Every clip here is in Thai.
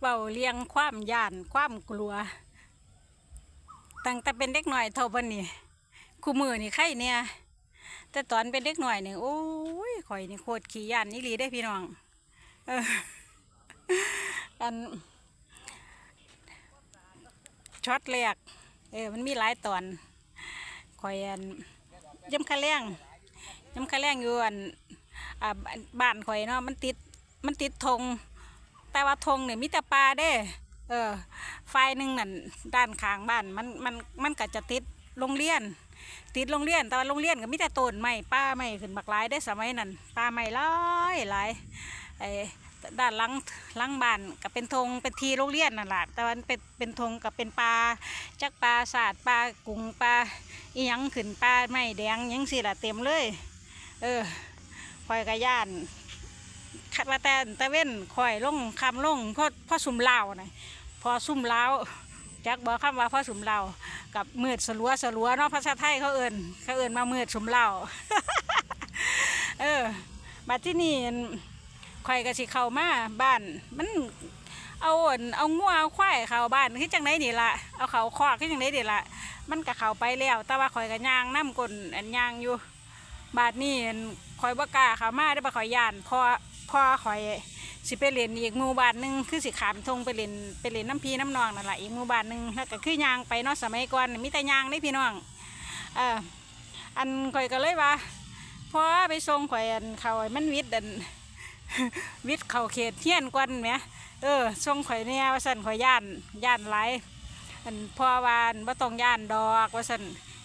เบาเลียงความย่านความกลัว ตั้งแต่เป็นเด็กหน่อยเท่าบันนี้คู่มือนี่ไข่เนี่ย แต่ตอนเป็นเด็กหน่อยนี่โอ้ยข่อยนี่โคตรขี้ย่านนี่ลีได้พี่น้องเอออันช็อตแรกเออมันมีหลายตอนข่อยอันย้ำคะแรงย้ำคะแรงอยู่อันอ่าบ้านบ้านข่อยเนาะมันติดมันติดธง แต่ว่าธงเนี่ยมีแต่ปลาเด้เออไฟหนึ่งนั่นด้านข้างบ้านมันมันมันก็จะติดโรงเรียน ติดโรงเรียนแต่ว่าโรงเรียนก็มีแต่ต้นไม้ป้าไม้ขึ้นบักหลายได้สมัยนั้นป้าไม้หลายหลายไอ้ด้านหลังหลังบ้านก็เป็นธงเป็นทีโรงเรียนนั่นแหละแต่ว่ามันเป็นเป็นธงกับเป็นปลาจักปลาศาสาดปลากุ้งปลาอีหยังขึ้นปลาไม้แดงยังสิละเต็มเลย เออคอยกระย่าน ว่าแต่ตะเว้นคอยลงคำลงพ่อพ่อซุ่มเหล้านะพอซุ่มเหล้าจักบอกคำว่าพ่อซุ่มเหล้ากับมืดสลัวสลัวเนาะภาษาไทยเขาเอินเขาเอินมามืดสุมเหล่าเออบัดที่นี่คอยก็สิเข้ามาบ้านมันเอาอั่นเอางัวเอาควายเข้าบ้านคือจังไดนี่ละเอาเขาคอกคือจังไดนี่ละมันก็เข้าไปแล้ว แต่ว่าข่อยก็ย่างน้ำกลนอันย่างอยู่บาดนี้อั่นข่อยบ่กล้าเข้ามาได้บ่ข่อยย่านพอ พอข่อยสิไปเล่นอีกหมู่บ้านหนึ่งคือสิขามทงไปเล่นไปเล่นน้ำพีน้ำนองนั่นแหละอีกหมู่บ้านหนึ่งแล้วก็คือยางไปเนาะสมัยก่อนมีแต่ยางได้พี่น้องเอออันข่อยก็เลยว่าพอไปส่งข่อยอันเขาอมันวิทย์อันวิทย์เขาเขตเทียนกวนแหมเออส่งข่อยเนี่ยว่าสันข่อยย่านย่านหลอันพ่อวาอันบ่ต้องย่านดอกว่าสัน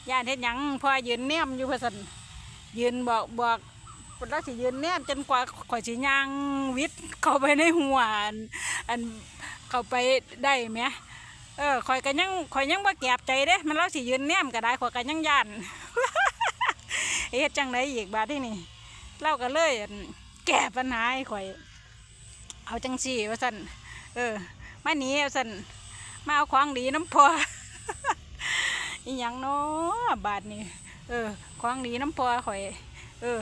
ย่านเฮ็ดหยังพ่อยืนเนียมอยู่ว่าสันยืนบอกบอก แล้วสิยืนเนียจนกว่าข่อยสิย่างวิทย์เข้าไปในหัวอันอันเข้าไปได้ไหมเออข่อยก็ยังข่อยยังบ่แก็บใจเด้ มันเราสิยืนเนียมก็ได้ข่อยก็ยังย่านเฮ็ดจังไดอีกบาดที่นี่เราก็เลยแก้ปัญหาให้ข่อย เอาจังสี่ว่าสั่นเออมาหนีว่าสั่นมาเอาของดีน้ำพออีหยังเนาะบาทนี่เออของดีน้ำพอข่อย เออ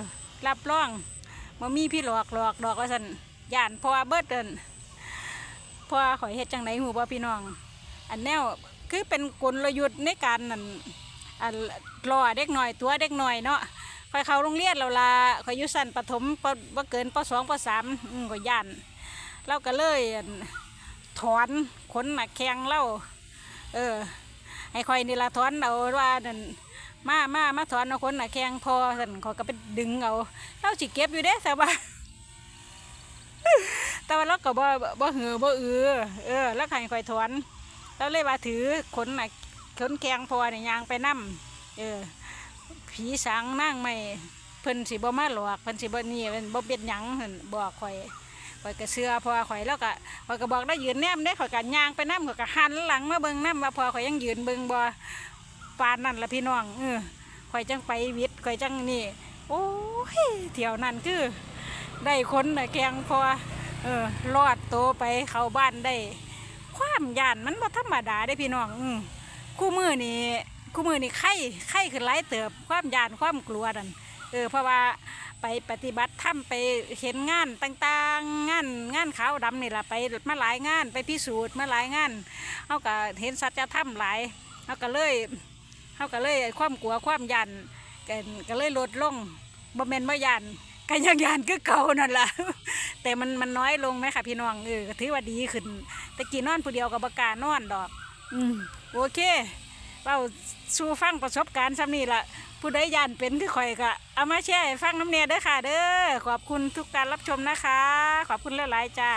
รับรองมามีพี่หลอกหลอกดอกว่าสันย่านพอเบิดเดินพอข่อยเฮ็ดจังไดหูบ่พี่น้อง อันแนวคือเป็นกลยุทธ์ในการนั่นอันรอเด็กหน่อยตัวเด็กหน่อยเนาะข่อยเข้าโรงเรียนแล้วล่ะข่อยอยู่สั้นประถมปบ่เกินปสองปสามอืมข่อยย่านเราก็เลยถอนขนหนักแข้งเล่าเออให้คอยนี่ละถอนเอาว่านั่น มามามาถอนเอาขนหนักแข้งพอสันเขาก็ไปดึงเอาเราสิเก็บอยู่เด้แต่ว่าแต่ว่าเราก็บ่บ่หือบ่อือเออ แล้วให้คอยถอนเราเลยว่าถือขนหนักขนแข้งพอเนี่ยยางไปนํเออ ผีสางนั่งไม่เพิ่นสิบ่มาหลอกเพิ่นสิบ่นี่เพิ่นบ่เป็นหยังเพิ่นบอกข่อยข่อยก็เสื้อพอข่อยแล้วก็ข่อยก็บอกได้ยืนแนมได้ข่อยก็ย่างไปน้ำข่อยก็หันหลังมาเบิ่งน้ำว่าพอข่อยยังยืนเบิ่งบ่ ปานนั่นละพี่น้องเออข่อยจังไปวิทย์ข่อยจังนี่ โอ้ยเที่ยวนั่นคือ ได้คนน่ะแกงพอเออรอดโตไปเข้าบ้านได้ ความย่านมันบ่ธรรมดาได้พี่น้องอืคู่มือนี่คู่มือนี่ไข้ไข้ขึ้นหลายเติบความย่านความกลัวนั่นเออเพราะว่าไปปฏิบัติธรรมไปเห็นงานต่างๆ งานงานขาวดำนี่แหละไปมาหลายงานไปพิสูจน์มาหลายงานเขาก็เห็นสัจธรรมหลายเขาก็เลย เขาก็เลยความกลัวความยันกันก็เลยลดลงบ่แมนบ่ยันก็ยังยันคือเก่านั่นแหละแต่มันมันน้อยลงไหมค่ะพี่น้องเออถือว่าดีขึ้นแต่กี้นอนผู้เดียวกับปากานอนดอก อืมโอเคเราสู่ฟังประสบการณ์ซ้ำนี่ละผู้ใดย่านเป็นคือข่อยก็เอามาแชร์ฟังน้ำเนียเด้อค่ะ เด้อขอบคุณทุกการรับชมนะคะ ขอบคุณหลายๆจ้า